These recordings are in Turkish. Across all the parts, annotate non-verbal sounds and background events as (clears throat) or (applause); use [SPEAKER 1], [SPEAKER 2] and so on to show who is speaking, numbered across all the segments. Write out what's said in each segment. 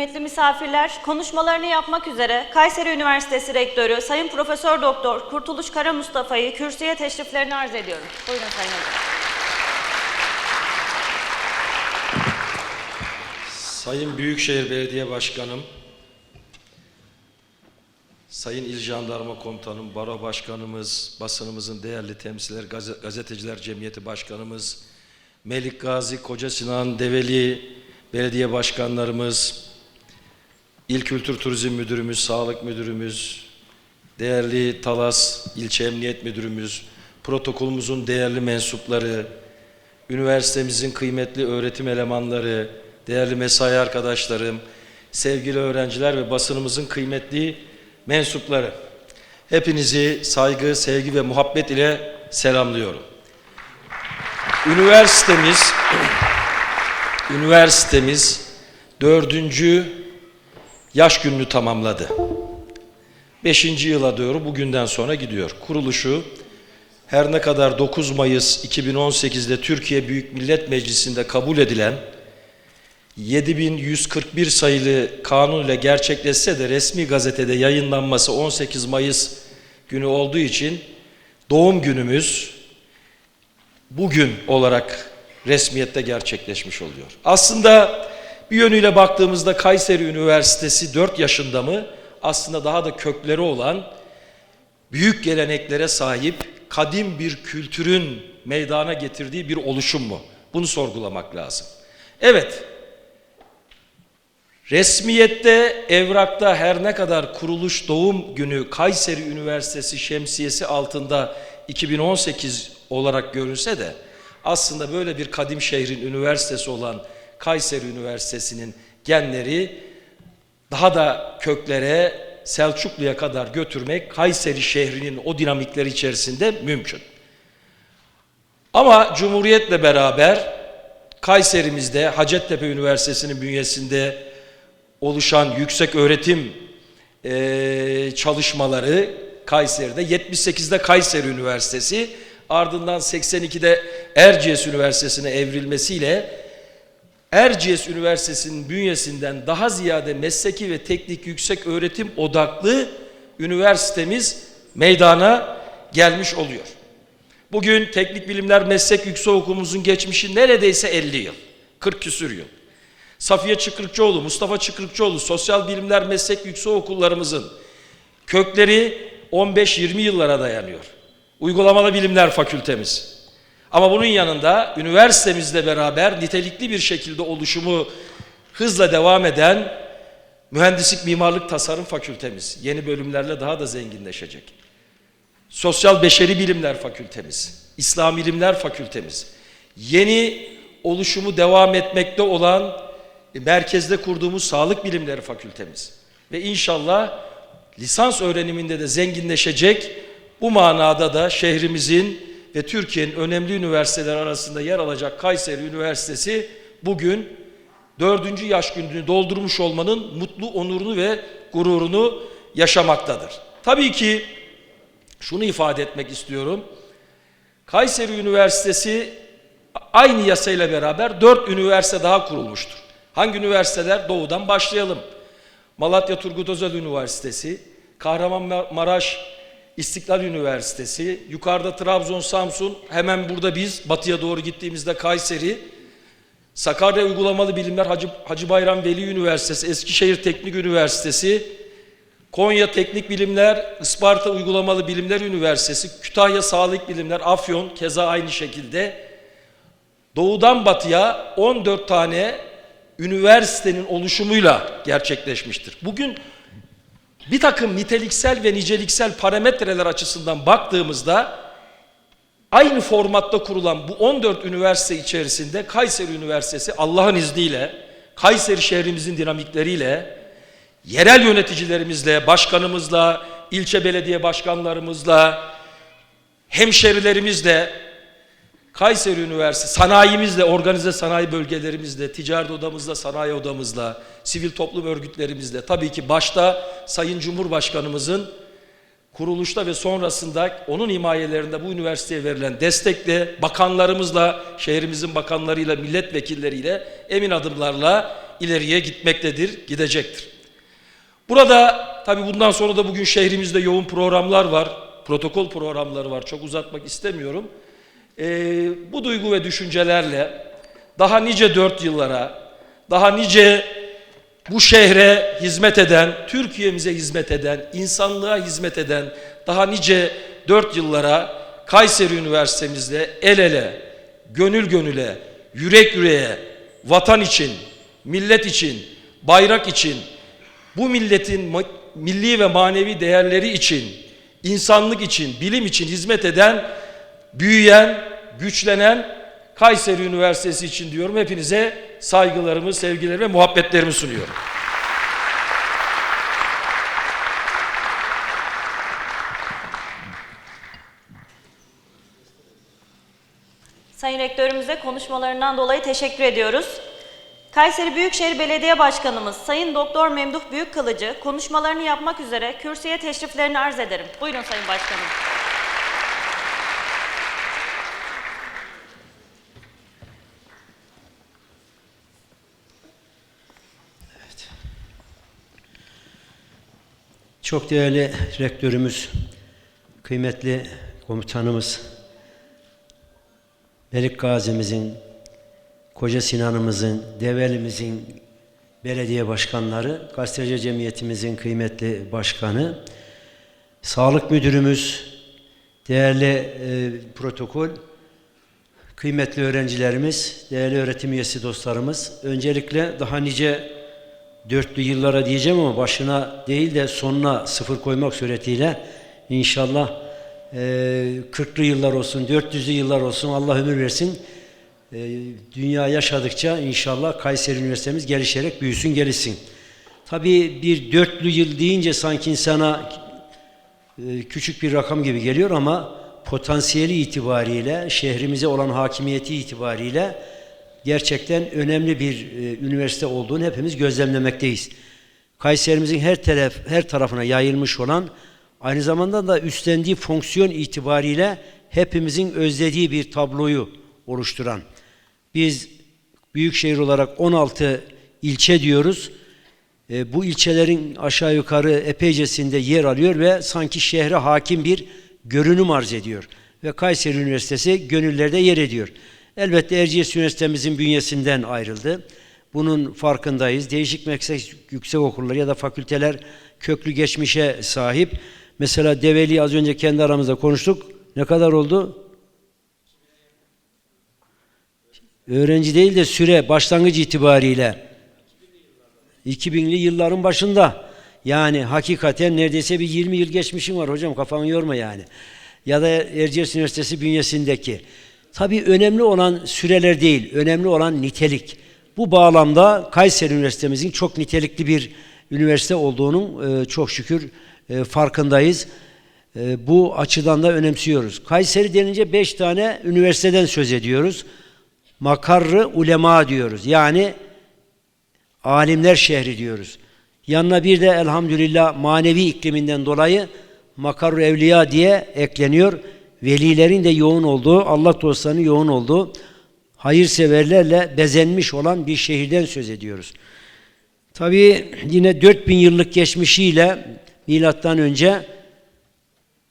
[SPEAKER 1] Kıymetli misafirler, konuşmalarını yapmak üzere Kayseri Üniversitesi Rektörü Sayın Profesör Doktor Kurtuluş Kara Mustafa'yı kürsüye teşriflerini arz ediyorum. Buyurun Sayın Hocam.
[SPEAKER 2] Sayın Büyükşehir Belediye Başkanım, Sayın İl Jandarma Komutanım, Baro Başkanımız, basınımızın değerli temsilciler, Gazete- Gazeteciler Cemiyeti Başkanımız, Melik Gazi, Koca Sinan, Develi Belediye Başkanlarımız, İl Kültür Turizm Müdürümüz, Sağlık Müdürümüz, değerli Talas İlçe Emniyet Müdürümüz, protokolümüzün değerli mensupları, üniversitemizin kıymetli öğretim elemanları, değerli mesai arkadaşlarım, sevgili öğrenciler ve basınımızın kıymetli mensupları. Hepinizi saygı, sevgi ve muhabbet ile selamlıyorum. Üniversitemiz, (clears throat) üniversitemiz dördüncü yaş gününü tamamladı. Beşinci yıla doğru bugünden sonra gidiyor. Kuruluşu her ne kadar 9 Mayıs 2018'de Türkiye Büyük Millet Meclisi'nde kabul edilen 7141 sayılı kanun ile gerçekleşse de resmi gazetede yayınlanması 18 Mayıs günü olduğu için doğum günümüz bugün olarak resmiyette gerçekleşmiş oluyor. Aslında bir yönüyle baktığımızda Kayseri Üniversitesi 4 yaşında mı? Aslında daha da kökleri olan büyük geleneklere sahip kadim bir kültürün meydana getirdiği bir oluşum mu? Bunu sorgulamak lazım. Evet, resmiyette, evrakta her ne kadar kuruluş doğum günü Kayseri Üniversitesi şemsiyesi altında 2018 olarak görünse de aslında böyle bir kadim şehrin üniversitesi olan Kayseri Üniversitesi'nin genleri daha da köklere Selçuklu'ya kadar götürmek Kayseri şehrinin o dinamikleri içerisinde mümkün. Ama Cumhuriyet'le beraber Kayserimizde Hacettepe Üniversitesi'nin bünyesinde oluşan yüksek öğretim eee, çalışmaları Kayseri'de 78'de Kayseri Üniversitesi ardından 82'de Erciyes Üniversitesi'ne evrilmesiyle Erciyes Üniversitesi'nin bünyesinden daha ziyade mesleki ve teknik yüksek öğretim odaklı üniversitemiz meydana gelmiş oluyor. Bugün teknik bilimler meslek yüksek okulumuzun geçmişi neredeyse 50 yıl, 40 küsür yıl. Safiye Çıkrıkçıoğlu, Mustafa Çıkrıkçıoğlu sosyal bilimler meslek yüksek okullarımızın kökleri 15-20 yıllara dayanıyor. Uygulamalı bilimler fakültemiz. Ama bunun yanında üniversitemizle beraber nitelikli bir şekilde oluşumu hızla devam eden mühendislik mimarlık tasarım fakültemiz. Yeni bölümlerle daha da zenginleşecek. Sosyal Beşeri Bilimler Fakültemiz, İslam İlimler Fakültemiz, yeni oluşumu devam etmekte olan merkezde kurduğumuz Sağlık Bilimleri Fakültemiz. Ve inşallah lisans öğreniminde de zenginleşecek. Bu manada da şehrimizin ve Türkiye'nin önemli üniversiteler arasında yer alacak Kayseri Üniversitesi bugün dördüncü yaş gününü doldurmuş olmanın mutlu onurunu ve gururunu yaşamaktadır. Tabii ki şunu ifade etmek istiyorum. Kayseri Üniversitesi aynı yasayla beraber dört üniversite daha kurulmuştur. Hangi üniversiteler? Doğudan başlayalım. Malatya Turgut Özal Üniversitesi, Kahramanmaraş İstiklal Üniversitesi, yukarıda Trabzon, Samsun, hemen burada biz batıya doğru gittiğimizde Kayseri, Sakarya Uygulamalı Bilimler Hacı, Hacı Bayram Veli Üniversitesi, Eskişehir Teknik Üniversitesi, Konya Teknik Bilimler, Isparta Uygulamalı Bilimler Üniversitesi, Kütahya Sağlık Bilimler, Afyon keza aynı şekilde doğudan batıya 14 tane üniversitenin oluşumuyla gerçekleşmiştir. Bugün bir takım niteliksel ve niceliksel parametreler açısından baktığımızda aynı formatta kurulan bu 14 üniversite içerisinde Kayseri Üniversitesi Allah'ın izniyle Kayseri şehrimizin dinamikleriyle yerel yöneticilerimizle, başkanımızla, ilçe belediye başkanlarımızla, hemşerilerimizle, Kayseri Üniversitesi, sanayimizle, organize sanayi bölgelerimizle, ticaret odamızla, sanayi odamızla, sivil toplum örgütlerimizle, tabii ki başta Sayın Cumhurbaşkanımızın kuruluşta ve sonrasında onun himayelerinde bu üniversiteye verilen destekle, bakanlarımızla, şehrimizin bakanlarıyla, milletvekilleriyle emin adımlarla ileriye gitmektedir, gidecektir. Burada tabii bundan sonra da bugün şehrimizde yoğun programlar var, protokol programları var. Çok uzatmak istemiyorum. Ee, bu duygu ve düşüncelerle daha nice dört yıllara, daha nice bu şehre hizmet eden, Türkiye'mize hizmet eden, insanlığa hizmet eden daha nice dört yıllara Kayseri Üniversitemizde el ele, gönül gönüle, yürek yüreğe, vatan için, millet için, bayrak için, bu milletin milli ve manevi değerleri için, insanlık için, bilim için hizmet eden, büyüyen, güçlenen Kayseri Üniversitesi için diyorum. Hepinize saygılarımı, sevgilerimi ve muhabbetlerimi sunuyorum.
[SPEAKER 1] Sayın Rektörümüze konuşmalarından dolayı teşekkür ediyoruz. Kayseri Büyükşehir Belediye Başkanımız Sayın Doktor Memduh Büyükkılıcı konuşmalarını yapmak üzere kürsüye teşriflerini arz ederim. Buyurun Sayın Başkanım.
[SPEAKER 3] Çok değerli rektörümüz, kıymetli komutanımız, Melik Gazi'mizin, Koca Sinan'ımızın, Develimizin belediye başkanları, Gazeteci Cemiyetimizin kıymetli başkanı, sağlık müdürümüz, değerli e, protokol, kıymetli öğrencilerimiz, değerli öğretim üyesi dostlarımız, öncelikle daha nice dörtlü yıllara diyeceğim ama başına değil de sonuna sıfır koymak suretiyle inşallah e, 40'lı yıllar olsun, 400'lü yıllar olsun Allah ömür versin. E, dünya yaşadıkça inşallah Kayseri Üniversitemiz gelişerek büyüsün, gelişsin. Tabii bir dörtlü yıl deyince sanki insana e, küçük bir rakam gibi geliyor ama potansiyeli itibariyle, şehrimize olan hakimiyeti itibariyle gerçekten önemli bir e, üniversite olduğunu hepimiz gözlemlemekteyiz. Kayserimizin her taraf her tarafına yayılmış olan aynı zamanda da üstlendiği fonksiyon itibariyle hepimizin özlediği bir tabloyu oluşturan. Biz büyükşehir olarak 16 ilçe diyoruz. E, bu ilçelerin aşağı yukarı epeycesinde yer alıyor ve sanki şehre hakim bir görünüm arz ediyor. Ve Kayseri Üniversitesi gönüllerde yer ediyor. Elbette Erciyes Üniversitemizin bünyesinden ayrıldı. Bunun farkındayız. Değişik meslek yüksek okulları ya da fakülteler köklü geçmişe sahip. Mesela Develi az önce kendi aramızda konuştuk. Ne kadar oldu? Öğrenci değil de süre başlangıç itibariyle 2000'li yılların başında. Yani hakikaten neredeyse bir 20 yıl geçmişim var hocam kafanı yorma yani. Ya da Erciyes Üniversitesi bünyesindeki. Tabii önemli olan süreler değil, önemli olan nitelik. Bu bağlamda Kayseri Üniversitemizin çok nitelikli bir üniversite olduğunun e, çok şükür e, farkındayız. E, bu açıdan da önemsiyoruz. Kayseri denince beş tane üniversiteden söz ediyoruz. Makarrı ulema diyoruz. Yani alimler şehri diyoruz. Yanına bir de elhamdülillah manevi ikliminden dolayı makarur evliya diye ekleniyor. Velilerin de yoğun olduğu, Allah dostlarının yoğun olduğu, hayırseverlerle bezenmiş olan bir şehirden söz ediyoruz. Tabii yine 4000 yıllık geçmişiyle milattan önce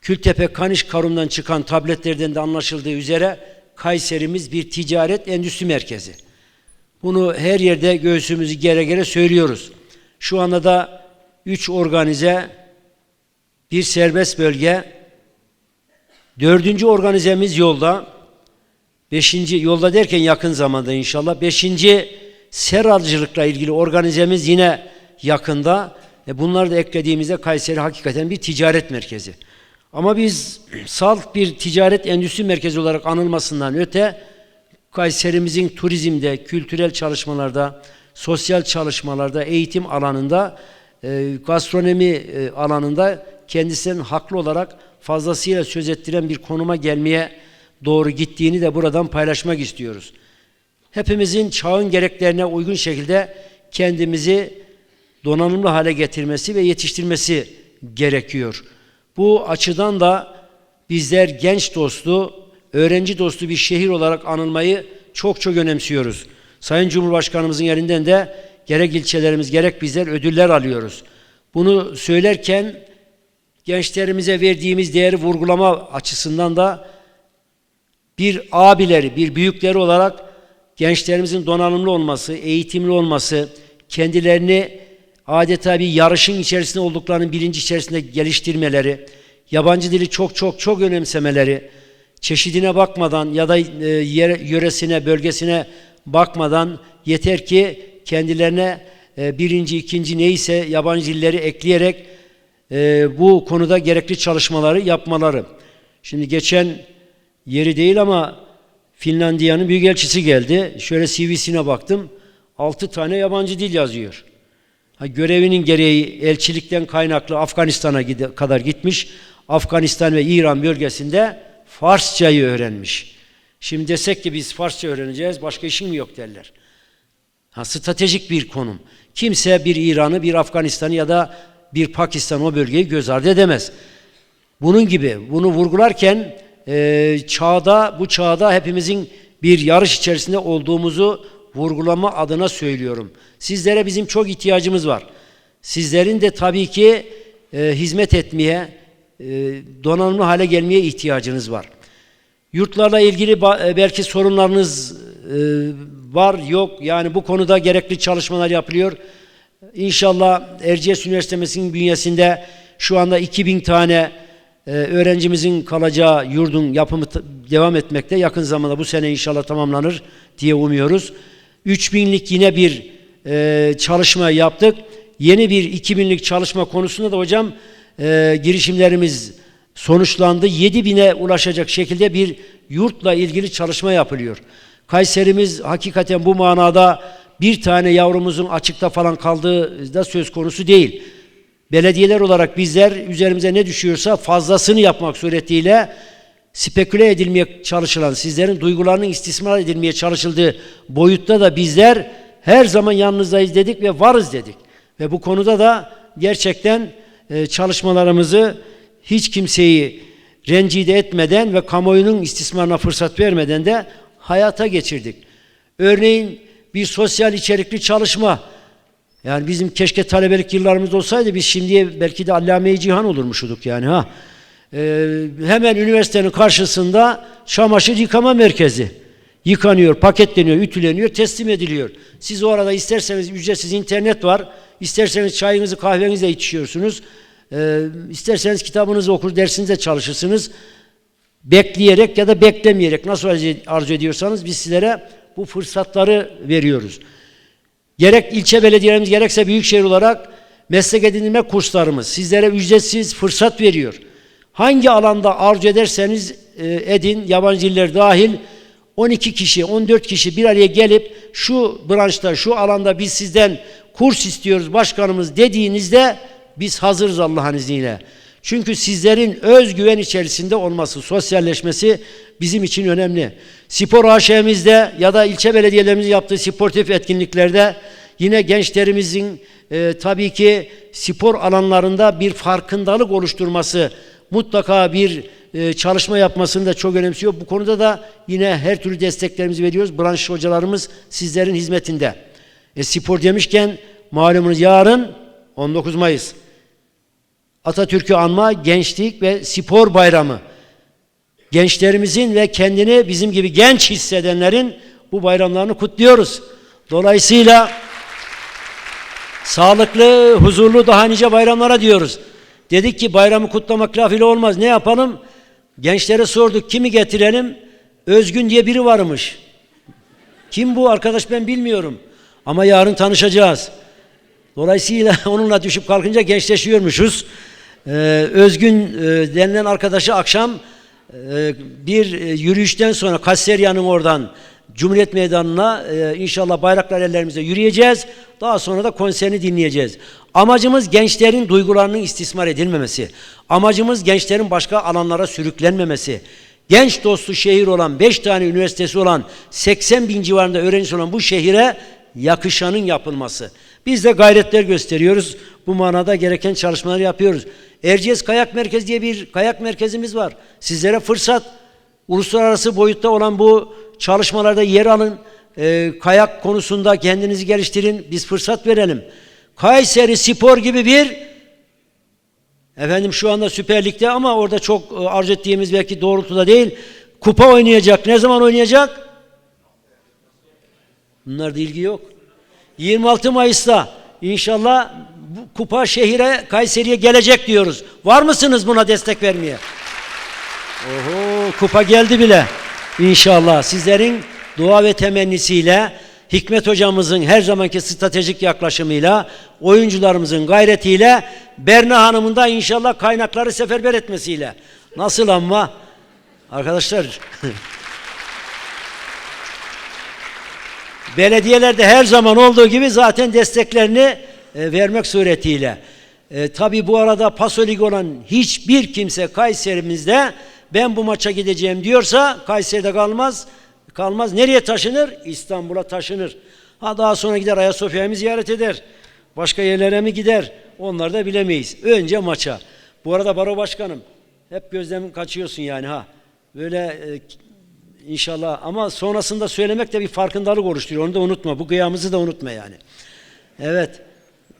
[SPEAKER 3] Kültepe Kaniş Karum'dan çıkan tabletlerden de anlaşıldığı üzere Kayserimiz bir ticaret endüstri merkezi. Bunu her yerde göğsümüzü gere gere söylüyoruz. Şu anda da üç organize bir serbest bölge. Dördüncü organizemiz yolda. Beşinci, yolda derken yakın zamanda inşallah. Beşinci seralcılıkla ilgili organizemiz yine yakında. E bunları da eklediğimizde Kayseri hakikaten bir ticaret merkezi. Ama biz salt bir ticaret endüstri merkezi olarak anılmasından öte Kayserimizin turizmde, kültürel çalışmalarda, sosyal çalışmalarda, eğitim alanında, e, gastronomi e, alanında kendisinin haklı olarak fazlasıyla söz ettiren bir konuma gelmeye doğru gittiğini de buradan paylaşmak istiyoruz. Hepimizin çağın gereklerine uygun şekilde kendimizi donanımlı hale getirmesi ve yetiştirmesi gerekiyor. Bu açıdan da bizler genç dostu, öğrenci dostu bir şehir olarak anılmayı çok çok önemsiyoruz. Sayın Cumhurbaşkanımızın yerinden de gerek ilçelerimiz gerek bizler ödüller alıyoruz. Bunu söylerken gençlerimize verdiğimiz değeri vurgulama açısından da bir abileri, bir büyükleri olarak gençlerimizin donanımlı olması, eğitimli olması, kendilerini adeta bir yarışın içerisinde olduklarının bilinci içerisinde geliştirmeleri, yabancı dili çok çok çok önemsemeleri, çeşidine bakmadan ya da e, yere, yöresine, bölgesine bakmadan yeter ki kendilerine e, birinci, ikinci neyse yabancı dilleri ekleyerek e, bu konuda gerekli çalışmaları yapmaları. Şimdi geçen yeri değil ama Finlandiya'nın büyükelçisi geldi. Şöyle CV'sine baktım. Altı tane yabancı dil yazıyor. Ha, görevinin gereği elçilikten kaynaklı Afganistan'a kadar gitmiş. Afganistan ve İran bölgesinde Farsçayı öğrenmiş. Şimdi desek ki biz Farsça öğreneceğiz, başka işin mi yok derler. Ha, stratejik bir konum. Kimse bir İran'ı, bir Afganistan'ı ya da bir Pakistan o bölgeyi göz ardı edemez. Bunun gibi bunu vurgularken e, çağda bu çağda hepimizin bir yarış içerisinde olduğumuzu vurgulama adına söylüyorum. Sizlere bizim çok ihtiyacımız var. Sizlerin de tabii ki e, hizmet etmeye, e, donanımlı hale gelmeye ihtiyacınız var. Yurtlarla ilgili e, belki sorunlarınız e, var yok. Yani bu konuda gerekli çalışmalar yapılıyor. İnşallah Erciyes Üniversitesi'nin bünyesinde şu anda 2000 tane e, öğrencimizin kalacağı yurdun yapımı devam etmekte. Yakın zamanda bu sene inşallah tamamlanır diye umuyoruz. 3000'lik yine bir e, çalışma yaptık. Yeni bir 2000'lik çalışma konusunda da hocam e, girişimlerimiz sonuçlandı. 7000'e ulaşacak şekilde bir yurtla ilgili çalışma yapılıyor. Kayserimiz hakikaten bu manada bir tane yavrumuzun açıkta falan kaldığı da söz konusu değil. Belediyeler olarak bizler üzerimize ne düşüyorsa fazlasını yapmak suretiyle speküle edilmeye çalışılan, sizlerin duygularının istismar edilmeye çalışıldığı boyutta da bizler her zaman yanınızdayız dedik ve varız dedik. Ve bu konuda da gerçekten e, çalışmalarımızı hiç kimseyi rencide etmeden ve kamuoyunun istismarına fırsat vermeden de hayata geçirdik. Örneğin bir sosyal içerikli çalışma. Yani bizim keşke talebelik yıllarımız olsaydı biz şimdiye belki de allame-i cihan olurmuşuduk yani ha. Ee, hemen üniversitenin karşısında çamaşır yıkama merkezi. Yıkanıyor, paketleniyor, ütüleniyor, teslim ediliyor. Siz o arada isterseniz ücretsiz internet var. isterseniz çayınızı kahvenizi de içiyorsunuz. Ee, isterseniz kitabınızı okur, dersinizde çalışırsınız. Bekleyerek ya da beklemeyerek nasıl arzu ediyorsanız biz sizlere bu fırsatları veriyoruz. Gerek ilçe belediyelerimiz gerekse büyükşehir olarak meslek edinme kurslarımız sizlere ücretsiz fırsat veriyor. Hangi alanda arzu ederseniz e, edin, yabancı diller dahil 12 kişi, 14 kişi bir araya gelip şu branşta, şu alanda biz sizden kurs istiyoruz başkanımız dediğinizde biz hazırız Allah'ın izniyle. Çünkü sizlerin özgüven içerisinde olması, sosyalleşmesi bizim için önemli. Spor AŞ'mizde ya da ilçe belediyelerimizin yaptığı sportif etkinliklerde Yine gençlerimizin e, tabii ki spor alanlarında bir farkındalık oluşturması, mutlaka bir e, çalışma yapmasını da çok önemsiyor. Bu konuda da yine her türlü desteklerimizi veriyoruz. Branş hocalarımız sizlerin hizmetinde. E, spor demişken malumunuz yarın 19 Mayıs Atatürk'ü anma gençlik ve spor bayramı. Gençlerimizin ve kendini bizim gibi genç hissedenlerin bu bayramlarını kutluyoruz. Dolayısıyla sağlıklı, huzurlu daha nice bayramlara diyoruz. Dedik ki bayramı kutlamak lafıyla olmaz. Ne yapalım? Gençlere sorduk kimi getirelim? Özgün diye biri varmış. Kim bu arkadaş ben bilmiyorum. Ama yarın tanışacağız. Dolayısıyla (laughs) onunla düşüp kalkınca gençleşiyormuşuz. Ee, Özgün e, denilen arkadaşı akşam e, bir e, yürüyüşten sonra Kayseri'nin oradan Cumhuriyet Meydanı'na e, inşallah bayraklar ellerimizde yürüyeceğiz. Daha sonra da konserini dinleyeceğiz. Amacımız gençlerin duygularının istismar edilmemesi. Amacımız gençlerin başka alanlara sürüklenmemesi. Genç dostu şehir olan, 5 tane üniversitesi olan, 80 bin civarında öğrencisi olan bu şehire yakışanın yapılması. Biz de gayretler gösteriyoruz. Bu manada gereken çalışmaları yapıyoruz. Erciyes Kayak Merkezi diye bir kayak merkezimiz var. Sizlere fırsat. Uluslararası boyutta olan bu çalışmalarda yer alın. Ee, kayak konusunda kendinizi geliştirin. Biz fırsat verelim. Kayseri Spor gibi bir efendim şu anda Süper Lig'de ama orada çok e, arz ettiğimiz belki doğrultuda değil. Kupa oynayacak. Ne zaman oynayacak? Bunlarda ilgi yok. 26 Mayıs'ta inşallah bu kupa şehire Kayseri'ye gelecek diyoruz. Var mısınız buna destek vermeye? Oho kupa geldi bile. İnşallah sizlerin dua ve temennisiyle Hikmet hocamızın her zamanki stratejik yaklaşımıyla oyuncularımızın gayretiyle Berna Hanım'ın da inşallah kaynakları seferber etmesiyle. Nasıl ama arkadaşlar (laughs) Belediyelerde her zaman olduğu gibi zaten desteklerini e, vermek suretiyle. E, Tabi bu arada Pasolik olan hiçbir kimse Kayserimizde ben bu maça gideceğim diyorsa Kayseri'de kalmaz. Kalmaz. Nereye taşınır? İstanbul'a taşınır. Ha daha sonra gider Ayasofya'yı ziyaret eder? Başka yerlere mi gider? Onları da bilemeyiz. Önce maça. Bu arada Baro Başkanım hep gözden kaçıyorsun yani ha. Böyle e, İnşallah ama sonrasında söylemek de bir farkındalık oluşturuyor. Onu da unutma. Bu kıyamızı da unutma yani. Evet.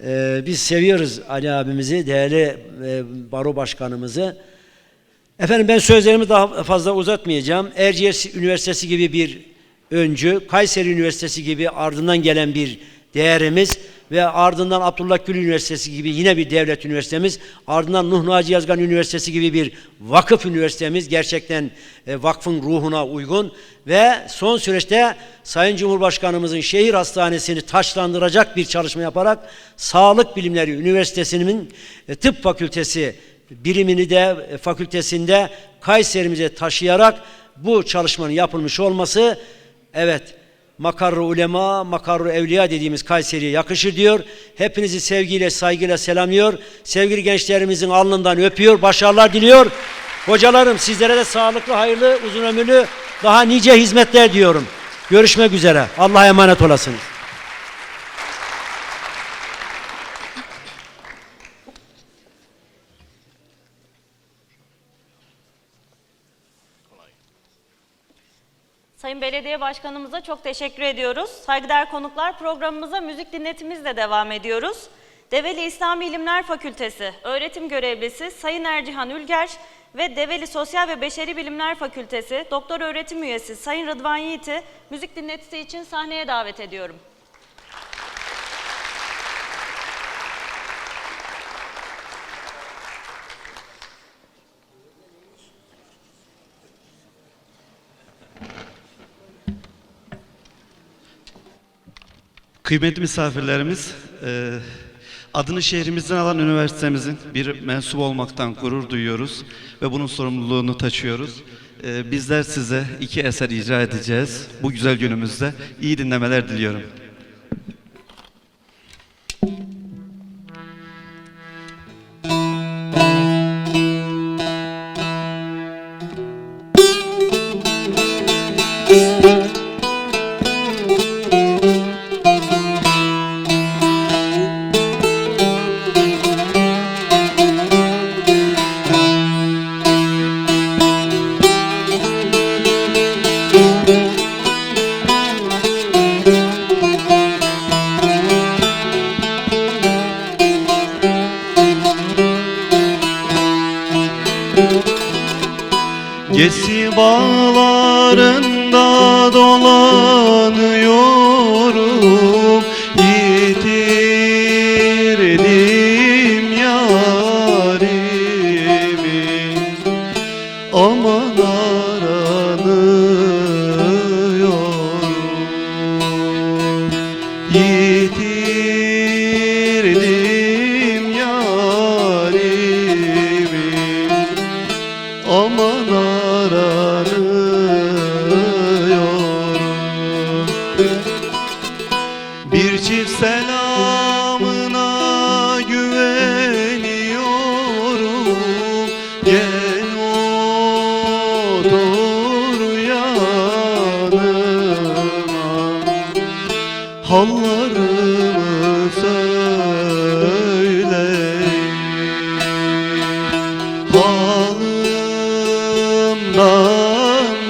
[SPEAKER 3] e, biz seviyoruz Ali abimizi, değerli e, baro başkanımızı. Efendim ben sözlerimi daha fazla uzatmayacağım. Erciyes Üniversitesi gibi bir öncü, Kayseri Üniversitesi gibi ardından gelen bir değerimiz ve ardından Abdullah Gül Üniversitesi gibi yine bir devlet üniversitemiz, ardından Nuh Naci Yazgan Üniversitesi gibi bir vakıf üniversitemiz gerçekten e, vakfın ruhuna uygun. Ve son süreçte Sayın Cumhurbaşkanımızın şehir hastanesini taşlandıracak bir çalışma yaparak Sağlık Bilimleri Üniversitesi'nin e, tıp fakültesi birimini de e, fakültesinde Kayserimize taşıyarak bu çalışmanın yapılmış olması evet makarru ulema, makarru evliya dediğimiz Kayseri'ye yakışır diyor. Hepinizi sevgiyle, saygıyla selamlıyor. Sevgili gençlerimizin alnından öpüyor, başarılar diliyor. Hocalarım sizlere de sağlıklı, hayırlı, uzun ömürlü, daha nice hizmetler diyorum. Görüşmek üzere. Allah'a emanet olasınız.
[SPEAKER 1] Belediye Başkanımıza çok teşekkür ediyoruz. Saygıdeğer konuklar programımıza müzik dinletimizle devam ediyoruz. Develi İslami İlimler Fakültesi öğretim görevlisi Sayın Ercihan Ülger ve Develi Sosyal ve Beşeri Bilimler Fakültesi doktor öğretim üyesi Sayın Rıdvan Yiğit'i müzik dinletisi için sahneye davet ediyorum.
[SPEAKER 4] Kıymetli misafirlerimiz, e, adını şehrimizden alan üniversitemizin bir mensup olmaktan gurur duyuyoruz ve bunun sorumluluğunu taşıyoruz. E, bizler size iki eser icra edeceğiz bu güzel günümüzde. İyi dinlemeler diliyorum.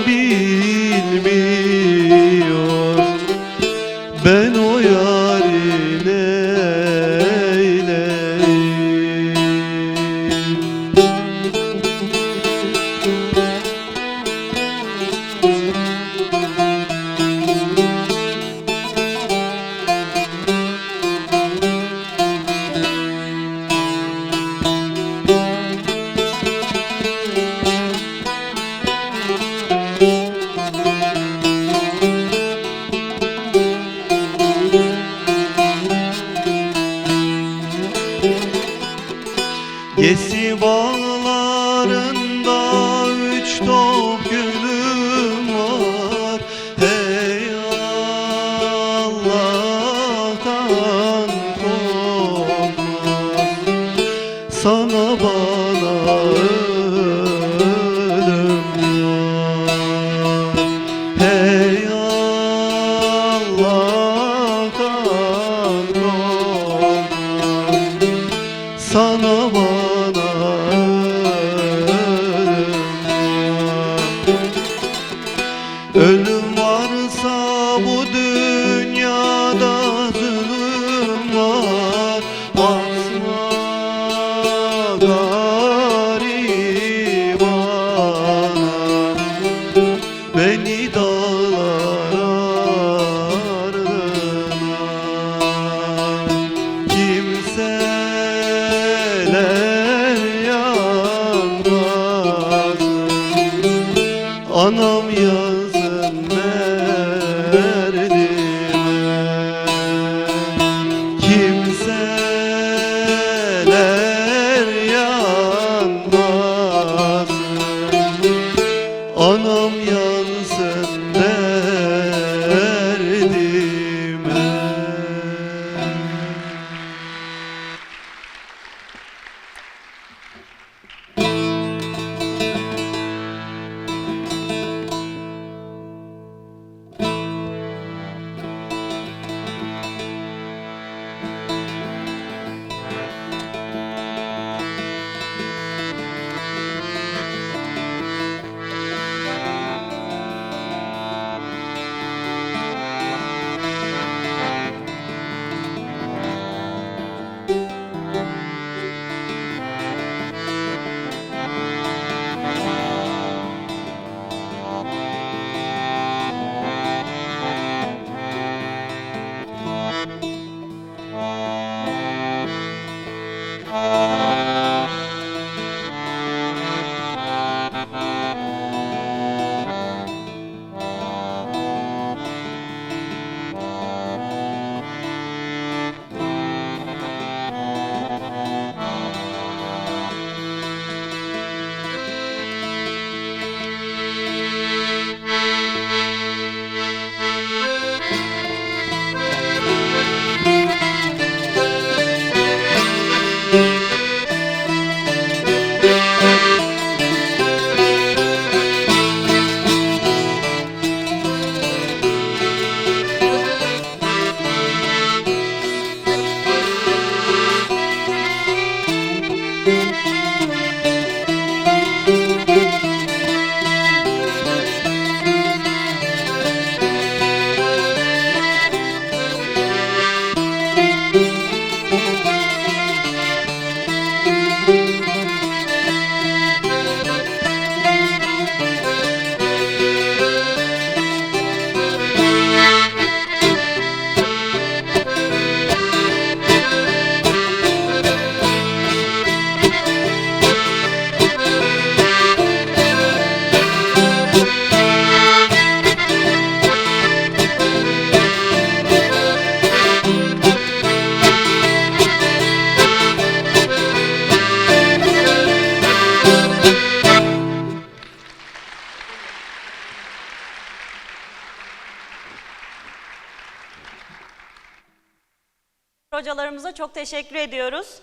[SPEAKER 5] Nabi bana bana.
[SPEAKER 1] Hocalarımıza çok teşekkür ediyoruz.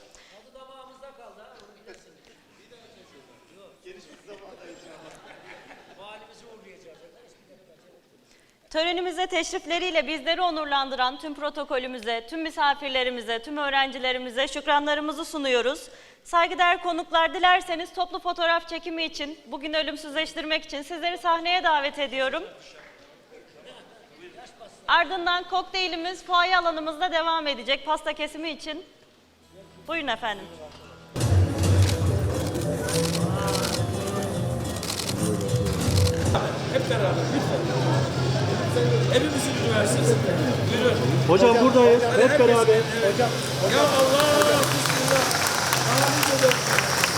[SPEAKER 1] Törenimize teşrifleriyle bizleri onurlandıran tüm protokolümüze, tüm misafirlerimize, tüm öğrencilerimize şükranlarımızı sunuyoruz. Saygıdeğer konuklar dilerseniz toplu fotoğraf çekimi için, bugün ölümsüzleştirmek için sizleri sahneye davet ediyorum. Ardından kokteylimiz fuaye alanımızda devam edecek pasta kesimi için. Buyurun efendim.
[SPEAKER 2] Hep beraber lütfen. Hepimizin üniversitesi. Hocam,
[SPEAKER 6] hocam buradayız. Hep, beraber. Hocam, hocam.
[SPEAKER 2] Ya Allah! Bismillah. Amin.